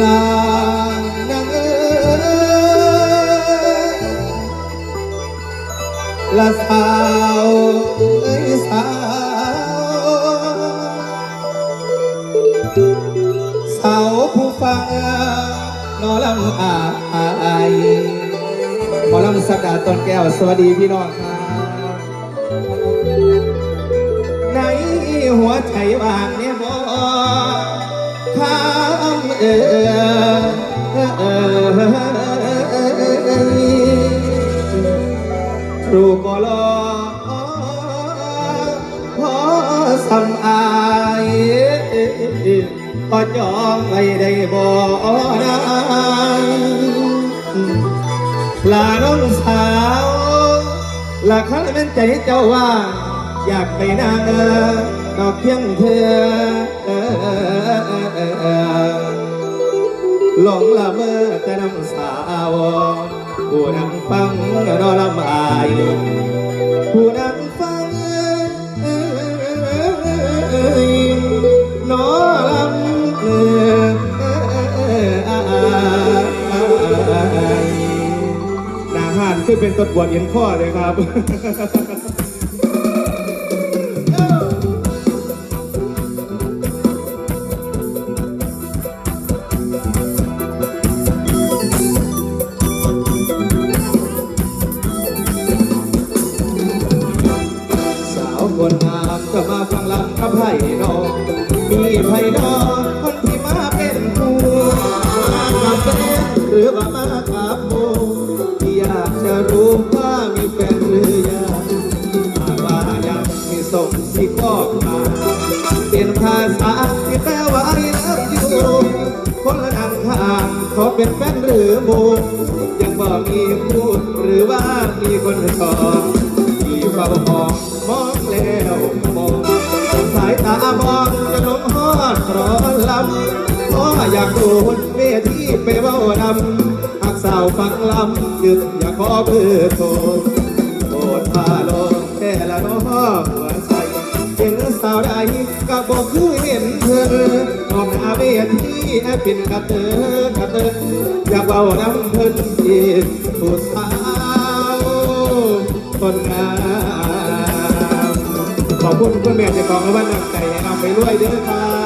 ลานางเอ๋ สาวผู้ฟังนอลำอาอายหมอลำสักดาต้นแก้ว สวัสดีพี่น้องครับในหัวใจว่างเนี่ยบ่คำเอ่ยครูบ่รอพอสำอาย พอยอมไว้ได้บ่นางลาน้องสาวลาคันเป็นใจเจ้าว่า อยากไปนางดอกเพียงเธอหลงละเมอแต่น้ำสาวผู้นั่งฟังนอลำอายผู้ นาหานคือเป็นต้นบวชเย็นข้อเลยครับสาวคนงามก็มาฟังลำกับไผ่ มีแฟนหรือยังหากว่ายังมีส่งสิบอกมาเป็นภาษาที่แปลว่า I love you คนละนังทางเขาเป็นแฟนหรือโมยังบ่มีพูดหรือว่ามีคนชอบที่เฝ้ามองมองแล้วมองสายตามองจะลงหอดร้อนลำเพราะอยากดูบนเวทีไปเว้านำหักสาวฟังลำดึกอยาก ขอเบอร์โทรโปรดพาลงแค่ละน้องหัวใจเห็นสาวใดก็บอกคือเห็นเธอมองหน้าเวทีแอบเป็นกระเตอกระเตออยากเว้าน้ำเพิ่นอีกผู้สาวคนงามขอบคุณคุณแม่เจะของและวันนักใจให้นำไปด้วยเด้อครับ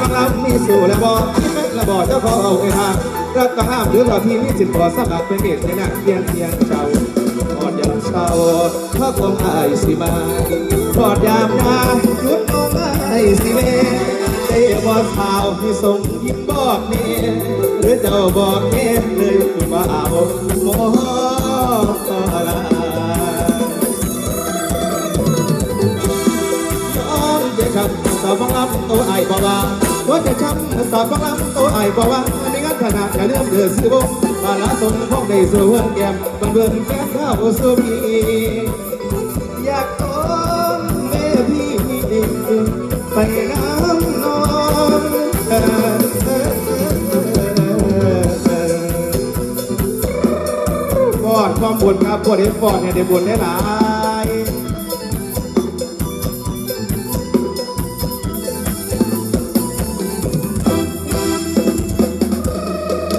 ฟังรับมีสู่และบอกที่แม่และบอกเจ้าขอเอาไอ้ทางรักก็ห้ามหรือเราที่มีสิทธิ์ขอสมัครเป็นเด็กในหนักเพียงเพียงเจ้าพอดยามเช้าพระควงอายสิมาพอดยามยาหยุดน้องอายสิเมใจบ่สาวที่ส่งยิ้มบอกเน่หรือเจ้าบอกเน่เลยคือว่าเอาโมลาย้อนจะช้ำสาวฟังลำตัวไอ้บอก ว่าว่าจะช้ำสาวฟังลำตัวไอ้บอกว่าในงานขนาดจะเลื่อมเดือดสิบงมาละสมของได้ส่วนแก้มบันเบิร์นแก้มข้าวสุมีอยากต้อนแม่พี่ไปน้ำนอนฟอดความบุญครับปวดเห็นฟอดเนี่ยเดี๋ยวบุญได้หลา